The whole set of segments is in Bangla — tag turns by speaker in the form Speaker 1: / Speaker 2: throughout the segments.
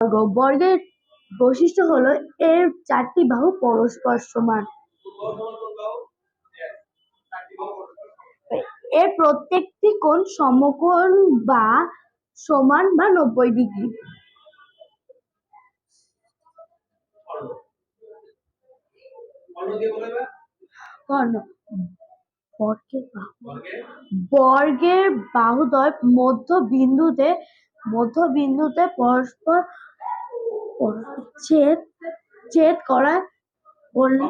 Speaker 1: বর্গ বর্গের বৈশিষ্ট্য হলো এর চারটি বাহু পরস্পর সমান এর প্রত্যেকটি কোণ সমকোণ বা সমান বা নব্বই ডিগ্রি। বর্গের বাহু। বর্গের বিন্দুতে মধ্য বিন্দুতে পরস্পর পরস্পর ছেদ ছেদ করা বললে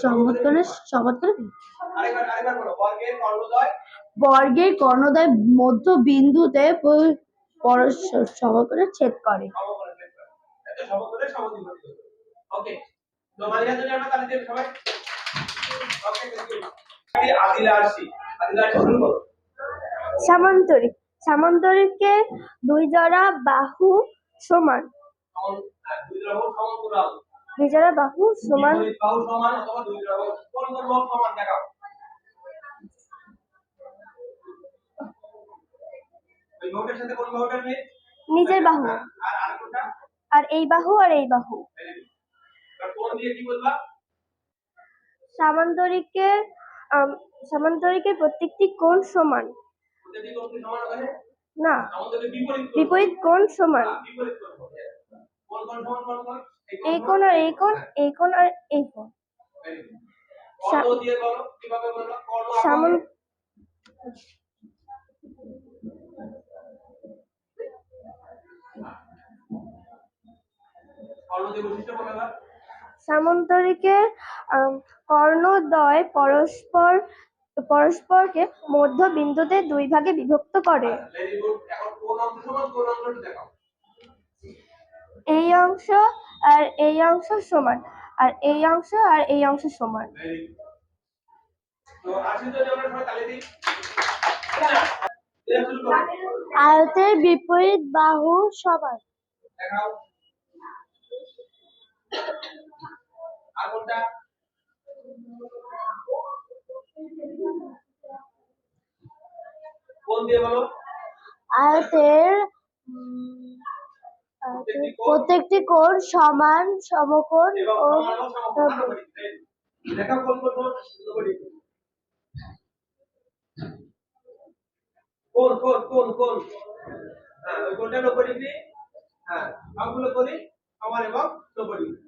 Speaker 1: সমতলের সমতলে বর্গের কর্ণদ্বয় মধ্য বিন্দুতে প- ছেদ করে। সামান্তরিক সামান্তরিকে দুই জোড়া বাহু সমান। জোড়া বাহু সমান।
Speaker 2: বাহু সমান অথবা দুই দ্রবণ কোন কোন বাহু সমান দেখাও। ওই বাহুটার সাথে কোন বাহুটার মিল
Speaker 1: নিজের বাহু।
Speaker 2: আর আর কোনটা?
Speaker 1: আর এই বাহু আর এই বাহু।
Speaker 2: Very good. এবার কোন দিয়ে কি বলবা
Speaker 1: সামান্তরিকে সামান্তরিকের প্রত্যেকটি কোণ সমান। না।
Speaker 2: বিপরীত কোণ।
Speaker 1: কোণ সমান।
Speaker 2: বিপরীত কোণ হবে। কোন কোণ সমান কোন কোণ
Speaker 1: এই কোণ আর এই কোণ এই আর এই কোণ সামান সামান্তরিকের কর্ণদ্বয় পরস্পর, পরস্পরকে মধ্য বিন্দুতে দুই ভাগে বিভক্ত করে।
Speaker 2: দেখাও
Speaker 1: অংশ আর এই অংশ সমান। আর এই অংশ আর এই অংশ সমান। আয়তের বিপরীত বাহু সমান। আয়তের প্রত্যেকটি কোণ সমান সমকোণ ও
Speaker 2: কোন কোন কোন করি কোন কোন কোন কোন হ্যাঁ ওই কোনটা নব্বই ডিগ্রি। হ্যাঁ সবগুলো করি। সমান এবং নব্বই ডিগ্রি।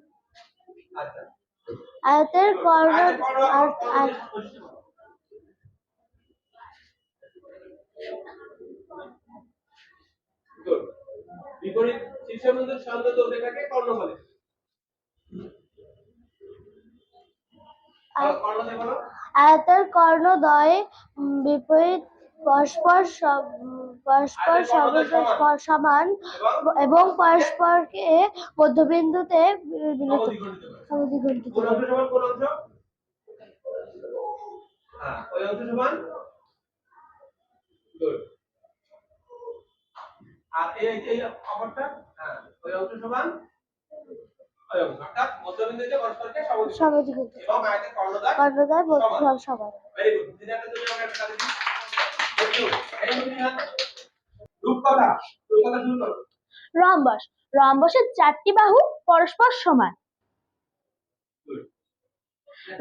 Speaker 2: আচ্ছা।
Speaker 1: আয়তের কর্ণ
Speaker 2: আয়তের কর্ণ
Speaker 1: আর
Speaker 2: কর্ণ
Speaker 1: আর
Speaker 2: দিয়ে বৈশিষ্ট্য বলো। Good. বিপরীত শীর্ষবিন্দুর কর্ণ বলে
Speaker 1: আয়তের কর্ণদ্বয় বিপরীত পরস্পর সব- পরস্পর
Speaker 2: সমান। এবং
Speaker 1: পরস্পরকে মধ্যবিন্দুতে
Speaker 2: সমদ্বিখণ্ডিত করে।
Speaker 1: সমদ্বিখণ্ডিত
Speaker 2: কোন
Speaker 1: করে।
Speaker 2: অংশ সমান কোন অংশ হ্যাঁ ওই অংশ সমান গুড আর এই এই অপরটা হ্যাঁ ওই অংশ সমান ওই অংশ অর্থাৎ মধ্যবিন্দুতে পরস্পরকে সমদ্বিখণ্ডিত
Speaker 1: সমদ্বিখণ্ডিত
Speaker 2: এবং আয়তের কর্ণদ্বয়
Speaker 1: কর্ণদ্বয়
Speaker 2: সমান।
Speaker 1: সমান সমান।
Speaker 2: ভেরি গুড দিদাকে তুমি আমাকে একটা তালি দিই থ্যাংক ইউ এই রূপকথা। রূপকথা শুরু করো।
Speaker 1: রম্বস। রম্বসের চারটি বাহু পরস্পর সমান।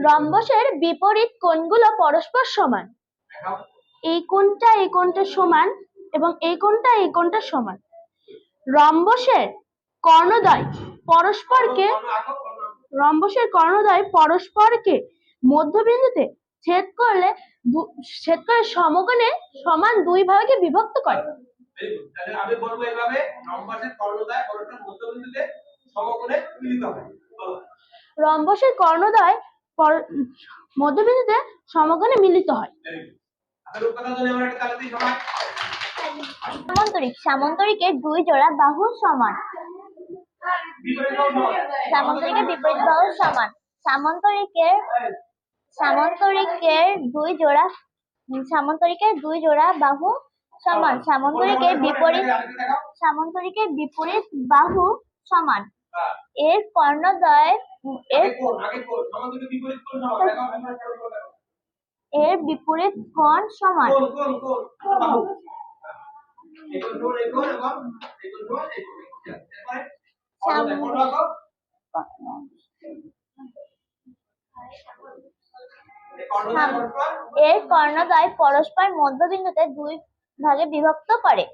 Speaker 1: রম্বসের বিপরীত কোণগুলো পরস্পর সমান। এই কোণটা এই কোণটা সমান এবং এই কোণটা এই কোণটা সমান। রম্বসের কর্ণদ্বয় পরস্পরকে রম্বসের কর্ণদ্বয় পরস্পরকে মধ্যবিন্দুতে ছেদ করলে ছেদ করে সমকোণে সমান দুই ভাগে বিভক্ত করে.
Speaker 2: তাহলে আমি বলব এইভাবে রম্বাসের কর্ণদ্বয় পরস্পর মধ্যবিন্দুতে সমকোণে মিলিত হয় বলো
Speaker 1: রম্বসের কর্ণদ্বয় পর- মধ্যবিন্দুতে সমকোণে মিলিত হয়। সামান্তরিক। সামান্তরিকের দুই জোড়া বাহু সমান।
Speaker 2: বিপরীত বাহু সমান
Speaker 1: বিপরীত বাহু সমান। সামন্তরিকের সামন্তরিকের দুই জোড়া সামান্তরিকের দুই জোড়া বাহু সমান। সামান্তরিকের বিপরীত
Speaker 2: দেখাও
Speaker 1: বিপরীত বাহু সমান। এর কর্ণদ্বয় এর। এর বিপরীত কোণ সমান।
Speaker 3: এর কর্ণদ্বয় পরস্পর মধ্যবিন্দুতে দুই ভাগে বিভক্ত করে।